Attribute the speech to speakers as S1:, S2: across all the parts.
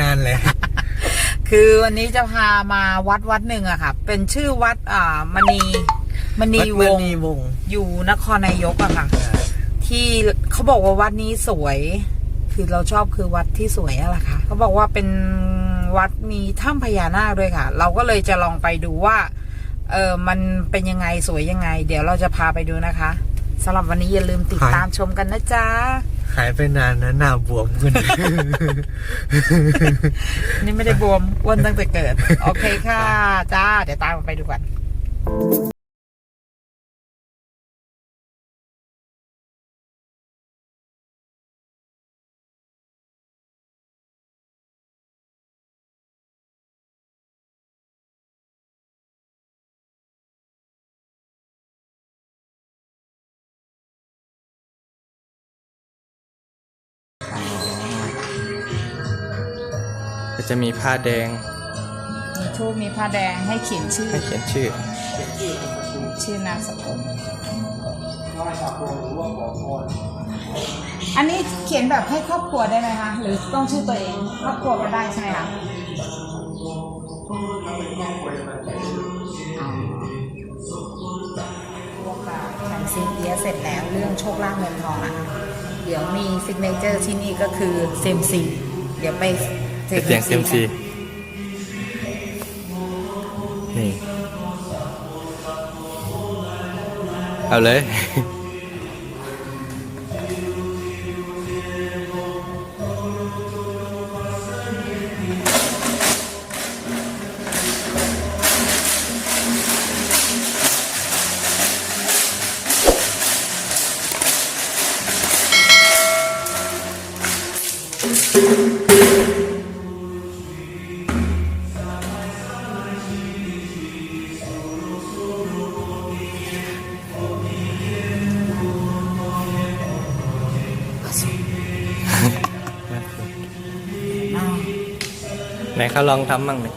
S1: นานเลย
S2: คือวันนี้จะพามาวัดวัดหนึ่งอะค่ะ เป็นชื่อวัดอ่ามณีมณี
S1: วัด
S2: ว
S1: ม
S2: ง
S1: ณี
S2: ศ์
S1: วงศ์
S2: อยู่นครนายกอะค่ะ ที่เขาบอกว่าวัดนี้สวย คือเราชอบคือวัดที่สวยอะล่ะค่ะเขาบอกว่าเป็นวัดมีถ้ำพญานาคด้วยค่ะ เราก็เลยจะลองไปดูว่า เออมันเป็นยังไงสวยยังไง เดี๋ยวเราจะพาไปดูนะคะสำหรับวันนี้อย่าลืมติดตามชมกันนะจ๊ะ
S1: หายไปนานนะหน้าบวมขึ้น
S2: นี่ไม่ได้บวมอ้วนตั้งแต่เกิด โอเคค่ะ จ้า เดี๋ยวตามไปดูกัน
S3: ก็จะมีผ้าแดง
S2: มีทูบมีผ้าแดงให้เขียนชื่อ
S3: ให้เขียนชื่อ
S2: ชื่อนามสกุลอันนี้เขียนแบบให้ครอบครัวได้ไหมคะ หรือต้องชื่อตัวเองครอบครัวก็ได้ใช่ไหมคะอ๋อพวกเราทำซีเอียเสร็จแล้วเรื่องโชคลาภเงินทองนะคะเดี๋ยวมีซิกเนเจอร์ที่นี่ก็คือเซมซี เดี๋ยวไป
S3: เสียงเซยมซีนี่เอาเลย
S2: อ้า
S3: ไหนเขาลองทำมั่งเนี่ย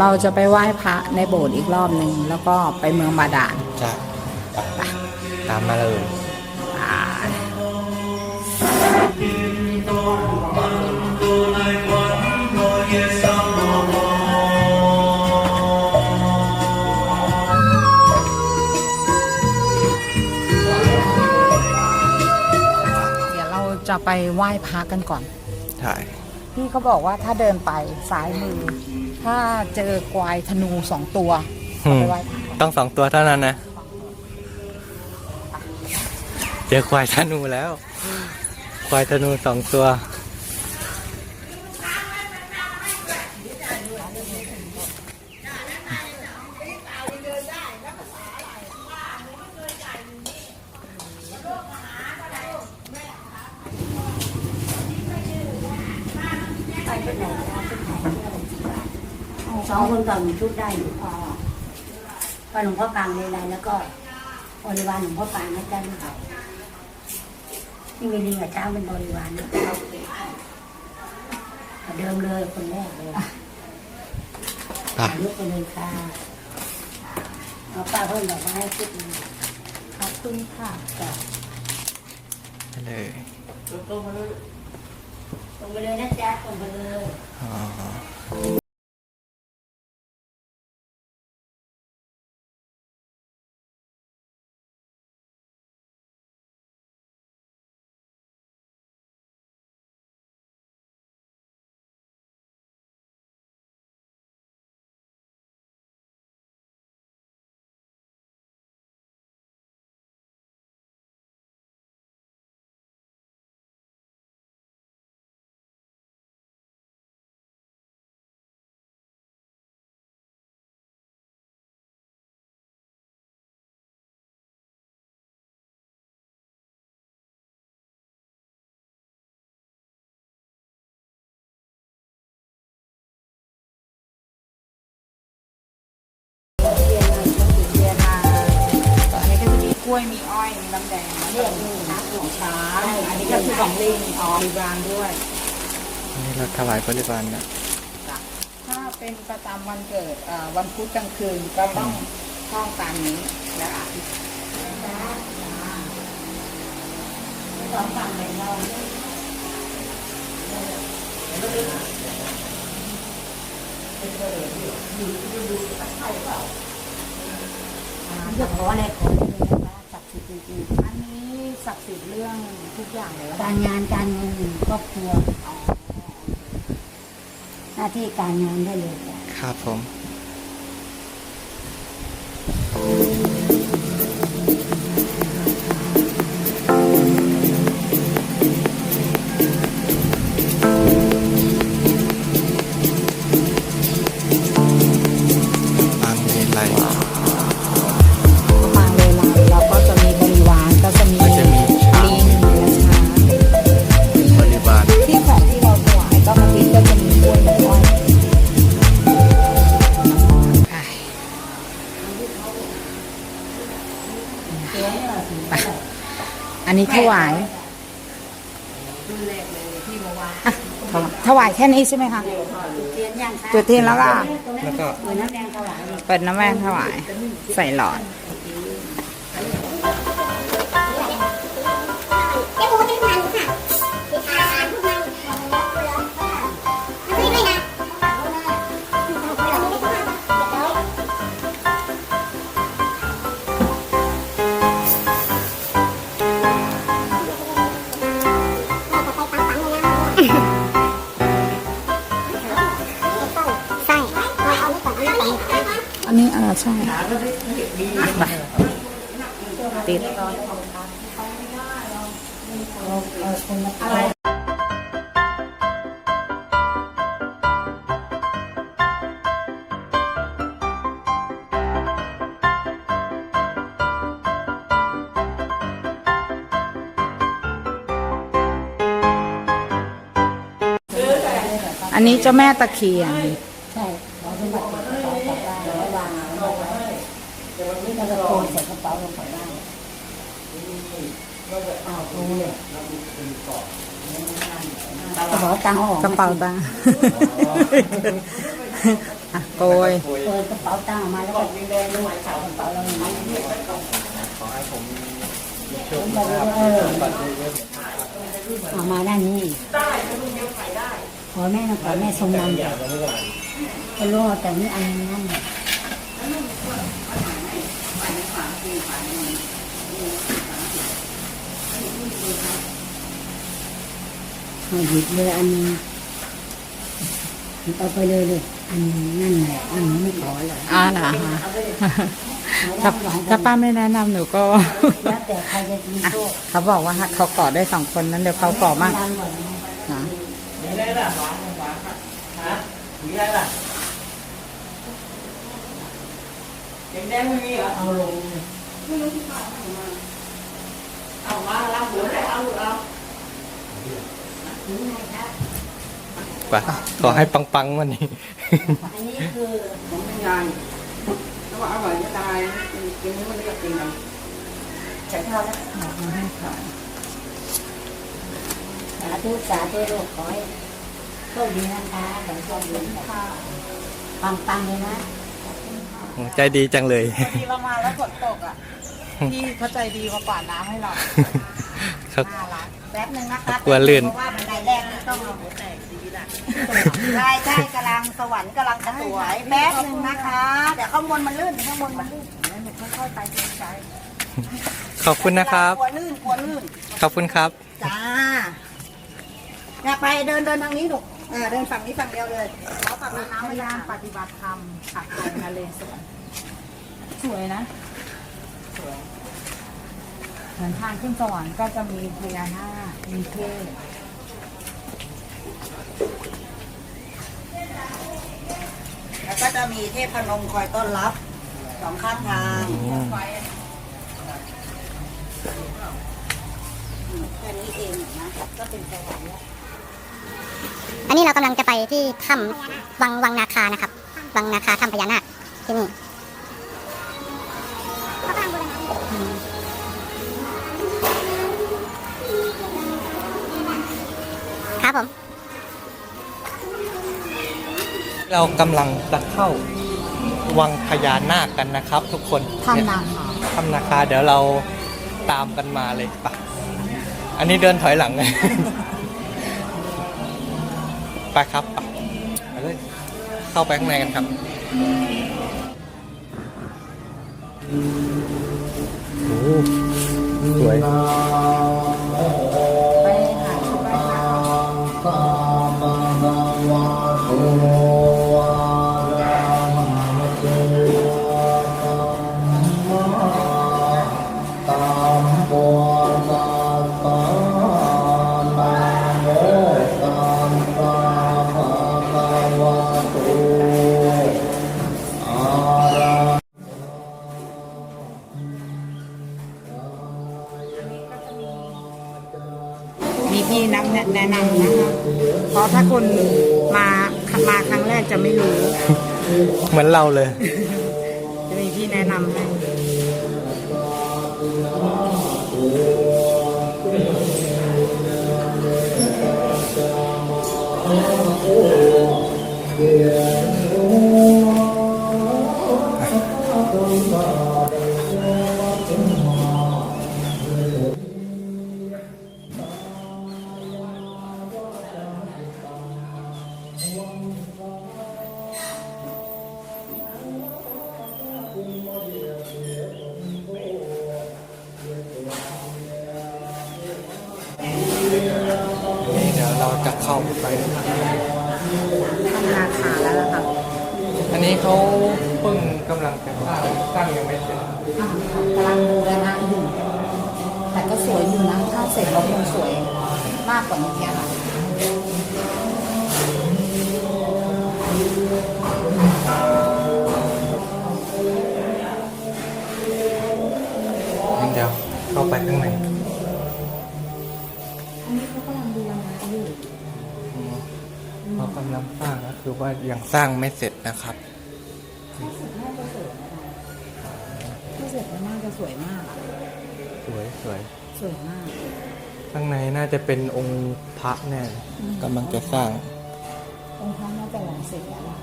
S3: เดี๋ยวเรา
S2: จะไปไหว้พระในโบสถ์อีกรอบหนึ่งแล้วก็ไปเมืองบาดาล
S3: จ้ะไปตามมาเลย
S2: อ่าเดี๋ยวเราจะไปไหว้พระกันก่อน
S3: ถ่าย
S2: พี่เขาบอกว่าถ้าเดินไปซ้ายมือ ถ้าเจอควายธนูสองตัว
S3: อืม
S2: ไปไหว้พระก่อน
S3: ต้องสองตัวเท่านั้นนะ เจอควายธนูแล้ว ควายธนูสองตัว
S4: สองคนก่อนชุดได้อยู่พอพอหลวงพ่อกลางเลยอะไรแล้วก็บริวารหลวงพ่อกลางนะจ๊ะลูกนี่มีลิงกับเจ้าเป็นบริวารนะเอาเดิมเลยคนแรกเลย
S3: อะ
S4: ถ่ายรูปไปเลยค่ะเอาป้าเพิ่มดอกไม้ให้ชุดหนึง
S2: ขอบคุณค่ะ
S4: จ้ะ
S3: เลย
S4: ตรงไปเลยนะจ๊ะตรงไปเลย
S3: อ๋อ
S2: ล้วยมีอ้อยมีน้ำแดง
S4: เรียกนี่นะหลวง
S2: ช้างอันนี้ก็คือของลิงอ๋อบริวารด้วย
S3: นี่เราถวายบริวารนะ
S2: ถ้าเป็นประจำวันเกิดเอ่อวันพุธกลางคืนก็ต้องท่องตามนี้และอธิษฐาน
S4: สองฝั่งเลยเราจะขออะไรขอได้เลยนะคะศักดิ์สิทธิ์จริง
S2: อั นนี้ศักดิ์สิทธิ์เรื่องทุกอย่างเลย
S4: ๆการงานการเงินครอบครัว หน้าที่การงานได้เลยจ้ะ
S3: ครับผม
S2: อันนี้ถวายอะถวายถวายแค่นี้ใช่ไหมคะ
S4: เทียนย่างค่ะ
S2: จุดเทียนแล้วก็
S3: แล้วก็
S4: เหมือนน้ำแดงถวายเลย
S2: เปิดน้ำแม่ถวาย ใส่หลอด ใช่ไปติดอันนี้เจ้าแม่ตะเคียน
S4: ใช่ขอสมบัติกระเป๋ากลับบ้านแล้ววางไว้ไว้นี่เราจะโกนใส่กระเป๋าลงไปได้อ้าวรู้เลยกระเป๋า ตังค์ออก
S2: กระเป๋าตังค์อะโกย
S4: เปิดกระเป๋าตังค์ออกมาแล้วก็ดูกระเป๋าเราอย่างนี้
S3: ขอให้ผมมีโชค
S4: ผมบอกว่าเออเอามาด้านนี้ขอแม่นะขอแม่ทรงนำก็รู้แต่นี่อันนั้น เอาหยิบเลยอันนึงเอาไปเลยเลยอันนั่นแหละอันนี้ไม่ขอเลย
S2: อ่าเหรอคะถ้าถ้าป้าไม่แนะนำหนูก็
S4: แล้วแต่ใครจะมีโชค
S2: เขาบอกว่าเขากอดได้สองคนนั้นเดี๋ยวเขากอดมาก
S4: ดังกว่านี้
S2: นะ
S4: เอาลง
S3: ไป ขอให้ปังๆวันนี้
S4: อันนี้คือ
S5: ของไม่ยายถ้าว่าอร่อยจะตายกินนี้มันก็กินกัน
S4: ฉันเข้าแล้วสาธุสาธุลูกขอให้โชคดีนะคะขอให้โชคดีค่ะปังๆเลยนะ
S3: โอ้ใจดีจังเลย
S2: ที่เรามาแล้วฝนตกอะพี่เข้าใจดีมาปาดน้ำให้เรา
S3: ครับ
S2: น่ารัก
S4: แป๊บนึงนะคะ
S3: กลัวลื่น
S4: เพราะว่าบันไดแรกนี่ต้องเอาหัวแตกดีละใช่ใช่กำลังสวรรค์กำลังจะสวยแป๊บนึงนะคะ เดี๋ยวข้างบนมันลื่นข้างบนมันลื่นเดี๋ยวหนูค่อยๆไปเกรงใจ
S3: ขอบคุณนะครับ
S4: กลัวลื่นกลัวลื่น
S3: ขอบคุณครับ
S4: จ้าอยากไปเดินเดินทางนี้หนูเออเดินฝั่งนี้ฝั่งเดียวเลยขอฝั่ง
S2: พ
S4: น้ำไม่
S2: ยายา
S4: ได้
S2: มปฏิบัติธรรมขัดใจนาเลสวนสวยนะสวย เหมือนทางขึ้นสวรรค์ก็จะมีพญานาคมีเทพ
S4: แล้วก็จะมีเทพพนมคอยต้อนรับสองข้างทางแค่นี้เองนะก็เป็นสวรรค์แล้ว
S6: อันนี้เรากำลังจะไปที่ถ้ำวังวังนาคานะครับ วังนาคาถ้ำพญานาคที่นี่
S4: เรา
S3: กำลังจะเข้าวังพญานาคกันนะครับ ทุกคน
S2: ถ้ำนาคา
S3: ถ้ำนาคาเดี๋ยวเราตามกันมาเลยปะอันนี้เดินถอยหลังไงไปครับไปไปเลยเข้าไปข้างในกันครับโอ้สวย
S2: เห
S3: มือนเราเลย
S2: จะมีพี่แนะนำให้
S3: นี่ มา
S2: กกว่านี้ค่ะ
S3: งั้นเดี๋ยวเข้าไปข้างใน
S2: อันนี้เขากำลังบูรณะอยู่
S3: เขากำลังสร้างก็คือว่ายังสร้างไม่เสร็จนะครับ
S2: ถ้าเสร็จน่าจะสวยนะคะถ้าเสร็จแล้วน่าจะสวยมากอะ
S3: สวยสวย
S2: สวยมาก
S3: ข้างในน่าจะเป็นองค์พระแน่เลยกำลังจะสร้าง
S2: องค์พระน่าจะหลังเสร็จแล้วล่ะ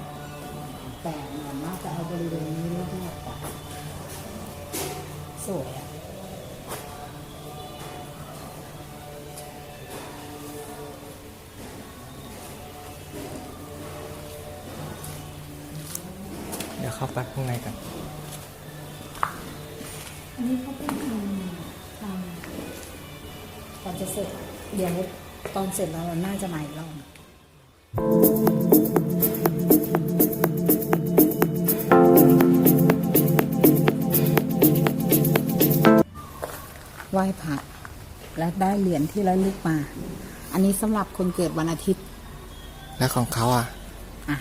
S2: แต่เหมือนน่าจะเอาบริเวณนี้รอบๆก่อนสวยอะ
S3: เดี๋ยวเข้าไปข้างในกัน
S2: อันนี้เขาเป็น สร็จ เดี๋ยวตอนเสร็จแล้วเราน่าจะมาอีกรอบไหว้พระและได้เหรียญที่ระลึกมา อันนี้สำหรับคนเกิดวันอาทิตย์
S3: แล้วของเขาอะ
S2: อะ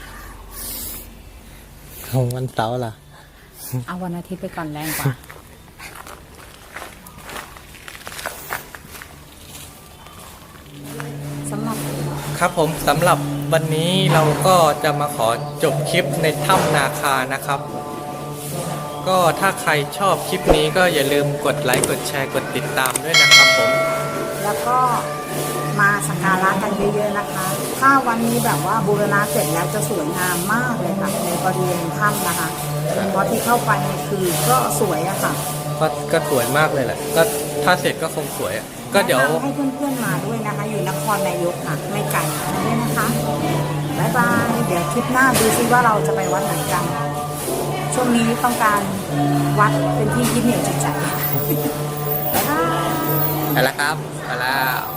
S3: ของวันเสาร์ล่ะ
S2: เอาวันอาทิตย์ไปก่อนแรงกว่า สำหรับ
S3: ครับผมสำหรับวันนี้เราก็จะมาขอจบคลิปในถ้ำนาคานะครับ ก็ถ้าใครชอบคลิปนี้ก็อย่าลืมกดไลค์กดแชร์กดติดตามด้วยนะครับผม
S2: แล้วก็มาสักการะกันเยอะๆนะคะ ถ้าวันนี้แบบว่าบูรณะเสร็จแล้วจะสวยงามมากเลยค่ะในบริเวณถ้ำนะคะเพราะที่เข้าไปเนี่ยคือก็สวยอะค่ะ
S3: ก็ก็สวยมากเลยแหละก็ ถ้าเสร็จก็คงสวยอะก็เดี๋ยว
S2: แนะนำให้เพื่อนๆมาด้วยนะคะ อยู่นครนายกค่ะ ไม่ไกลด้วยนะคะบ๊ายบาย เดี๋ยวคลิปหน้าดูซิว่าเราจะไปวัดไหนกัน ช่วงนี้ต้องการวัดเป็นที่ยึดเหนี่ยวจิตใจบ๊ายบาย
S3: ไปแล้วครับไปแล้ว